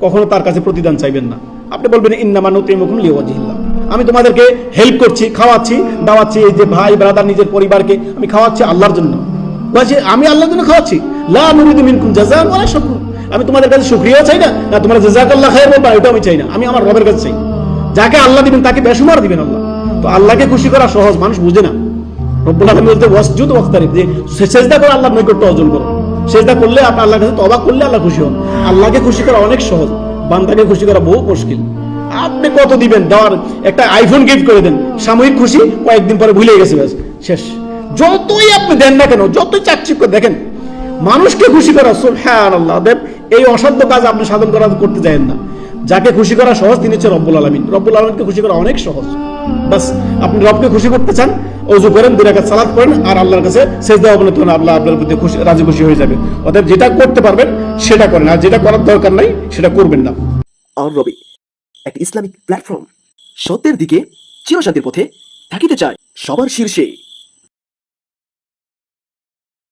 কখনো তার কাছে প্রতিদান চাইবেন না। আপনি বলবেন, ইন্নামা নতিমুকুম লিওয়াজিল্লাহ আমি তোমাদেরকে হেল্প করছি, খাওয়াচ্ছি, দাওয়াচ্ছি, এই যে ভাই ব্রাদার নিজের পরিবারকে আমি খাওয়াচ্ছি আল্লাহর জন্য। বলছি আমি আল্লাহর জন্য খাওয়াচ্ছি। আমি তোমাদের কাছে শুকরিয়াও চাই না না তোমার জাযাকাল্লাহ খায়র বলবা এটাও আমি চাই না। আমি আমার রবের কাছে চাই। যাকে আল্লাহ দিবেন, তাকে বেসুমার দিবেন আল্লাহ। তো আল্লাহকে খুশি করা সহজ, মানুষ বুঝে না। রব্বুল আলামিন বলতে ওয়াসজুদ ওয়াক্তারিব যে সেজদা করে আল্লাহর নৈকট্য অর্জন করো। সেজদা করলে আপনি আল্লাহর কাছে তওবা করলে আল্লাহ খুশি হন। আল্লাহকে খুশি করা অনেক সহজ, বান্দাকে খুশি করা বহু মুশকিল। আপনি কত দিবেন? দেওয়ার একটা আইফোন গিফট করে দেন। সাময়িক খুশি, কয়েকদিন পরে ভুলে গেছে ব্যাস, শেষ। যতই আপনি দেন না কেন, যতই চাকচিক্য দেখেন, মানুষকে খুশি করা হ্যাঁ আল্লাহ দেব, এই অসাধ্য কাজ আপনি সাধন করা করতে যাবেন না। যাকে খুশি করা সহজ, তিনি হচ্ছে রব্বুল আলমিন। রব্বুল আলমিনকে খুশি করা অনেক সহজ। বাস, আপনি রবকে খুশি করতে চান, অজু করেন দুই রাকাত সালাদ করেন, আর আল্লাহর কাছে শেষ দেওয়া বলে তখন আল্লাহ আপনার প্রতি খুশি, রাজি খুশি হয়ে যাবে। অতএব যেটা করতে পারবেন, সেটা করেন, আর যেটা করার দরকার নাই, সেটা করবেন না। আর রবি একটি ইসলামিক প্ল্যাটফর্ম, সত্যের দিকে চিরশান্তির পথে থাকিতে চায় সবার শীর্ষে